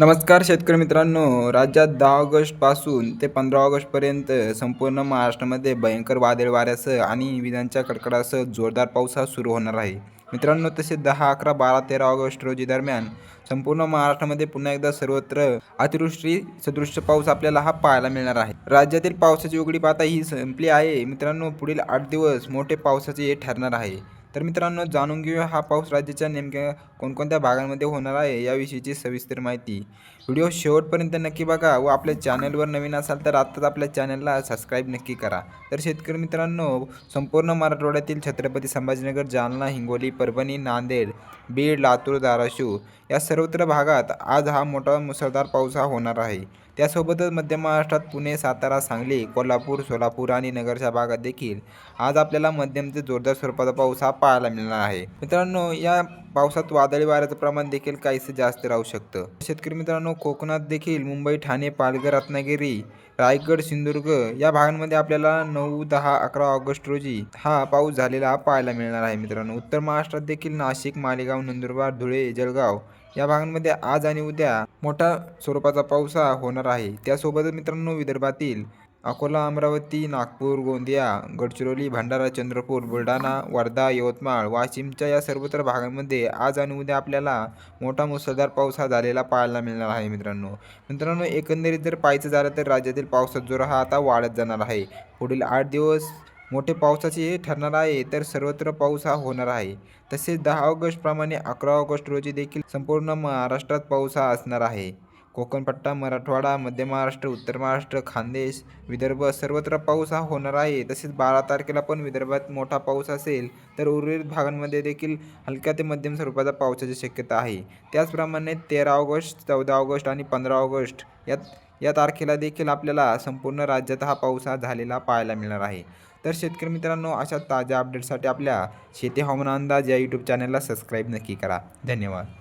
नमस्कार शेतकरी मित्रांनो. राज्यात दहा ऑगस्टपासून ते पंधरा ऑगस्टपर्यंत संपूर्ण महाराष्ट्रामध्ये भयंकर वादळ वाऱ्यासह आणि विजांच्या कडकडासह जोरदार पाऊस हा सुरू होणार आहे. मित्रांनो तसेच दहा अकरा बारा तेरा ऑगस्ट रोजी दरम्यान संपूर्ण महाराष्ट्रामध्ये पुन्हा एकदा सर्वत्र अतिवृष्टी सदृश्य पाऊस आपल्याला हा पाहायला मिळणार आहे. राज्यातील पावसाची उघडी पाता ही संपली आहे. मित्रांनो पुढील आठ दिवस मोठे पावसाचे हे ठरणार आहे. तर मित्रांनो जाणून घेऊया हा पाऊस राज्याच्या नेमक्या कोणकोणत्या भागांमध्ये होणार आहे याविषयीची सविस्तर माहिती. व्हिडिओ शेवटपर्यंत नक्की बघा व आपल्या चॅनलवर नवीन असाल तर आत्ताच आपल्या चॅनलला सबस्क्राईब नक्की करा. तर शेतकरी मित्रांनो संपूर्ण मराठवाड्यातील छत्रपती संभाजीनगर जालना हिंगोली परभणी नांदेड बीड लातूर धाराशिव या सर्वत्र भागात आज हा मोठा मुसळधार पाऊस हा होणार आहे. त्यासोबतच मध्य महाराष्ट्रात पुणे सातारा सांगली कोल्हापूर सोलापूर आणि नगरच्या भागात देखील आज आपल्याला मध्यम ते जोरदार स्वरूपाचा पाऊस हा पाहायला मिळणार आहे. मित्रांनो या पावसात वादळी वाऱ्याचं प्रमाण देखील काहीसे जास्त राहू शकतं. शेतकरी मित्रांनो कोकणात देखील मुंबई ठाणे पालघर रत्नागिरी रायगड सिंधुदुर्ग या भागांमध्ये आपल्याला नऊ दहा अकरा ऑगस्ट रोजी हा पाऊस झालेला पाहायला मिळणार आहे मित्रांनो. उत्तर महाराष्ट्रात देखील नाशिक मालेगाव नंदुरबार धुळे जळगाव या भागांमध्ये आज आणि उद्या मोठा स्वरूपाचा पाऊस होणार आहे. त्यासोबतच मित्रांनो विदर्भातील अकोला अमरावती नागपूर गोंदिया गडचिरोली भंडारा चंद्रपूर बुलढाणा वर्धा यवतमाळ वाशिमच्या या सर्वत्र भागांमध्ये आज आणि उद्या आपल्याला मोठा मुसळधार पाऊस हा झालेला पाहायला मिळणार आहे मित्रांनो. मित्रांनो एकंदरीत जर पाहायचं झालं तर राज्यातील पावसाचा जोर हा आता वाढत जाणार आहे. पुढील आठ दिवस मोठे पावसाचे ठरणार आहे तर सर्वत्र पाऊस हा होणार आहे. तसेच दहा ऑगस्टप्रमाणे अकरा ऑगस्ट रोजी देखील संपूर्ण महाराष्ट्रात पाऊस हा असणार आहे. कोकणपट्टा मराठवाडा मध्य महाराष्ट्र उत्तर महाराष्ट्र खानदेश विदर्भ सर्वत्र पाऊस हा होणार आहे. तसेच बारा तारखेला पण विदर्भात मोठा पाऊस असेल तर उर्वरित भागांमध्ये देखील हलक्या ते मध्यम स्वरूपाचा पावसाची शक्यता आहे. त्याचप्रमाणे तेरा ऑगस्ट चौदा ऑगस्ट आणि पंधरा ऑगस्ट यात या तारखेला देखील आपल्याला संपूर्ण राज्यात हा पाऊस हा झालेला पाहायला मिळणार आहे. तर शेतकरी मित्रांनो अशा ताज्या अपडेटसाठी आपल्या शेती हवामान अंदाज या यूट्यूब चॅनलला सबस्क्राईब नक्की करा. धन्यवाद.